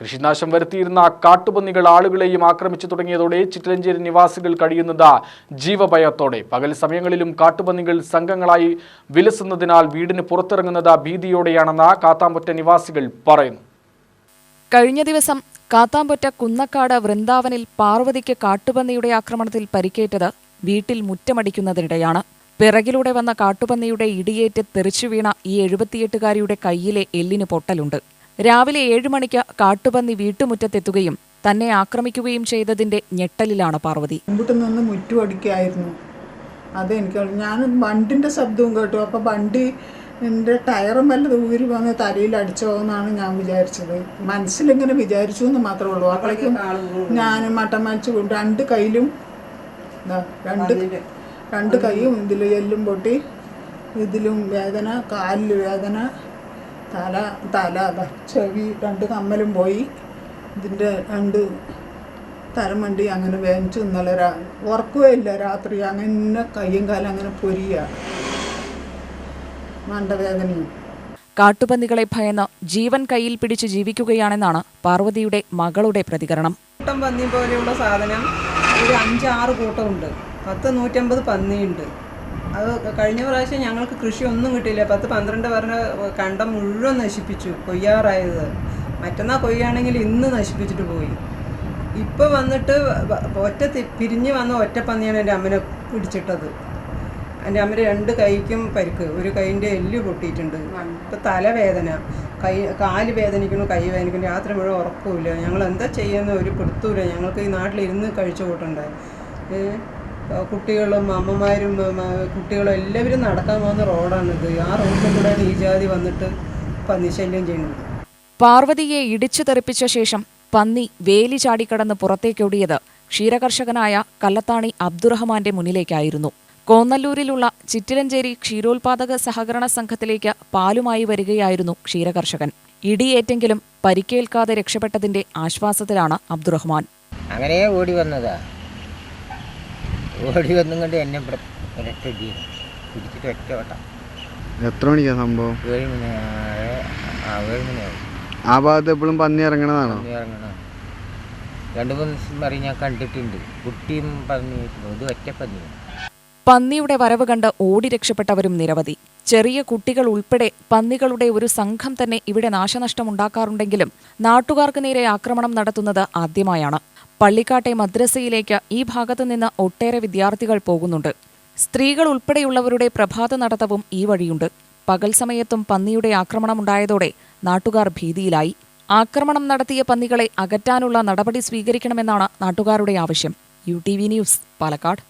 കൃഷിനാശം വരുത്തിയിരുന്ന കാട്ടുപന്നികൾ ആളുകളെയും ആക്രമിച്ചു തുടങ്ങിയതോടെ ചിറ്റലഞ്ചേരി നിവാസികൾ കഴിയുന്നത് ജീവഭയത്തോടെ. പകൽ സമയങ്ങളിലും കാട്ടുപന്നികൾ സംഘങ്ങളായി വിലസുന്നതിനാൽ വീടിന് പുറത്തിറങ്ങുന്നത് ഭീതിയോടെയാണെന്ന് കാത്താമ്പൊറ്റ നിവാസികൾ പറയുന്നു. കഴിഞ്ഞ ദിവസം കാത്താമ്പൊറ്റ കുന്നക്കാട് വൃന്ദാവനിൽ പാർവതിക്ക് കാട്ടുപന്നിയുടെ ആക്രമണത്തിൽ പരിക്കേറ്റത് വീട്ടിൽ മുറ്റമടിക്കുന്നതിനിടെയാണ്. പിറകിലൂടെ വന്ന കാട്ടുപന്നിയുടെ ഇടിയേറ്റ് തെറിച്ചു വീണ ഈ എഴുപത്തിയെട്ടുകാരിയുടെ കയ്യിലെ എല്ലിന് പൊട്ടലുണ്ട്. രാവിലെ ഏഴ് മണിക്ക് കാട്ടുപന്നി വീട്ടുമുറ്റത്തെത്തുകയും തന്നെ ആക്രമിക്കുകയും ചെയ്തതിന്റെ ഞെട്ടലിലാണ് പാർവതി. മുമ്പിട്ട് നിന്ന് മുറ്റുപടിക്കായിരുന്നു അതെനിക്ക് ഞാൻ വണ്ടിന്റെ ശബ്ദവും കേട്ടു. അപ്പോൾ വണ്ടി എന്റെ ടയറും വല്ലതും ഊരി വന്ന് തലയിൽ അടിച്ചോ എന്നാണ് ഞാൻ വിചാരിച്ചത്. മനസ്സിലിങ്ങനെ വിചാരിച്ചു എന്ന് മാത്രമേ ഉള്ളൂ. അപ്പോഴേക്കും ഞാൻ മട്ടം വലിച്ചു രണ്ട് കയ്യിലും ദാ രണ്ട് രണ്ട് കൈയും ഇതിൽ എല്ലും പൊട്ടി. ഇതിലും വേദന കാലിൽ വേദന തല തല ദാ ചെവി രണ്ട് കമ്മലും പോയി. ഇതിന്റെ രണ്ട് തലമണ്ടി അങ്ങനെ വേവിച്ചു ഇന്നലെ രാ ഉറക്കുകയേ ഇല്ല രാത്രി. അങ്ങനെ കയ്യും കാലം അങ്ങനെ പൊരിയ. മണ്ടവേദനയും. കാട്ടുപന്നികളെ ഭയന്ന് ജീവൻ കയ്യിൽ പിടിച്ച് ജീവിക്കുകയാണെന്നാണ് പാർവതിയുടെ മകളുടെ പ്രതികരണം. കൂട്ടം പന്നി പോലെയുള്ള സാധനം ഒരു അഞ്ചാറ് കൂട്ടമുണ്ട്. പത്ത് നൂറ്റമ്പത് പന്നിയുണ്ട്. അത് കഴിഞ്ഞ പ്രാവശ്യം ഞങ്ങൾക്ക് കൃഷി ഒന്നും കിട്ടിയില്ല. പത്ത് പന്ത്രണ്ട് പറഞ്ഞ കണ്ടം മുഴുവൻ നശിപ്പിച്ചു. കൊയ്യാറായത്. മറ്റന്നാ കൊയ്യാണെങ്കിൽ ഇന്ന് നശിപ്പിച്ചിട്ട് പോയി. ഇപ്പോൾ വന്നിട്ട് ഒറ്റ പിരിഞ്ഞ് വന്ന ഒറ്റ പന്നിയാണ് എന്റെ അമ്മനെ പിടിച്ചിട്ടത്. എന്റെ അമ്മ രണ്ട് കൈക്കും പരിക്ക്. ഒരു കൈന്റെ എല്ല് പൊട്ടിയിട്ടുണ്ട്. ഇപ്പം തലവേദന. കൈ കാൽ വേദനിക്കുന്നു കൈ വേദനിക്കുന്നു. രാത്രി മുഴുവൻ ഉറക്കമില്ല ഞങ്ങൾ എന്താ ചെയ്യുന്ന ഒരു പിടുത്തൂല ഞങ്ങൾക്ക് ഈ നാട്ടിലിരുന്ന് കഴിച്ചു കൂട്ടണ്ടേ? ഏ, കുട്ടികളും അമ്മമാരും കുട്ടികളും എല്ലാവരും നടക്കാൻ പോകുന്ന റോഡാണിത് ആ റോഡിൽ കൂടെയാണ് ഈ ജാതി വന്നിട്ട് പന്നിശല്യം ചെയ്യുന്നത്. പാർവതിയെ ഇടിച്ചു തെറിപ്പിച്ച ശേഷം പന്നി വേലി ചാടിക്കടന്ന് പുറത്തേക്കൊടിയത് ക്ഷീരകർഷകനായ കല്ലത്താണി അബ്ദുറഹ്മാന്റെ മുന്നിലേക്കായിരുന്നു. കോന്നല്ലൂരിലുള്ള ചിറ്റിലഞ്ചേരി ക്ഷീരോത്പാദക സഹകരണ സംഘത്തിലേക്ക് പാലുമായി വരികയായിരുന്നു ക്ഷീരകർഷകൻ. ഇടിയേറ്റെങ്കിലും പരിക്കേൽക്കാതെ രക്ഷപ്പെട്ടതിന്റെ ആശ്വാസത്തിലാണ് അബ്ദുറഹ്മാൻ. അങ്ങനെ ഓടി വന്നതാ. ഓടി വന്നും കൊണ്ട് എന്നെ ഇവിടെ ഒരൊറ്റ ഇടിയാണ് പിടിച്ചിട്ട് ഒറ്റ ഓട്ടം എത്ര മണിക്കാ സംഭവം? ഏഴ് മണി ആ ഏഴ് മണിയാവും ആ ഭാഗത്ത് എപ്പോഴും പന്നി ഇറങ്ങണതാണോ? പന്നി ഇറങ്ങണം രണ്ട് മൂന്ന് ദിവസം പറയും ഞാൻ കണ്ടിട്ടുണ്ട്. കുട്ടിയും പന്നി ഇത് ഒറ്റ പന്നിയാണ് പന്നിയുടെ വരവ് കണ്ട് ഓടി രക്ഷപ്പെട്ടവരും നിരവധി. ചെറിയ കുട്ടികൾ ഉൾപ്പെടെ പന്നികളുടെ ഒരു സംഘം തന്നെ ഇവിടെ നാശനഷ്ടമുണ്ടാക്കാറുണ്ടെങ്കിലും നാട്ടുകാർക്ക് നേരെ ആക്രമണം നടത്തുന്നത് ആദ്യമായാണ്. പള്ളിക്കാട്ടെ മദ്രസയിലേക്ക് ഈ ഭാഗത്തു നിന്ന് ഒട്ടേറെ വിദ്യാർത്ഥികൾ പോകുന്നുണ്ട്. സ്ത്രീകൾ ഉൾപ്പെടെയുള്ളവരുടെ പ്രഭാത നടത്തവും ഈ വഴിയുണ്ട്. പകൽ സമയത്തും പന്നിയുടെ ആക്രമണമുണ്ടായതോടെ നാട്ടുകാർ ഭീതിയിലായി. ആക്രമണം നടത്തിയ പന്നികളെ അകറ്റാനുള്ള നടപടി സ്വീകരിക്കണമെന്നാണ് നാട്ടുകാരുടെ ആവശ്യം. U T V news Palakkad.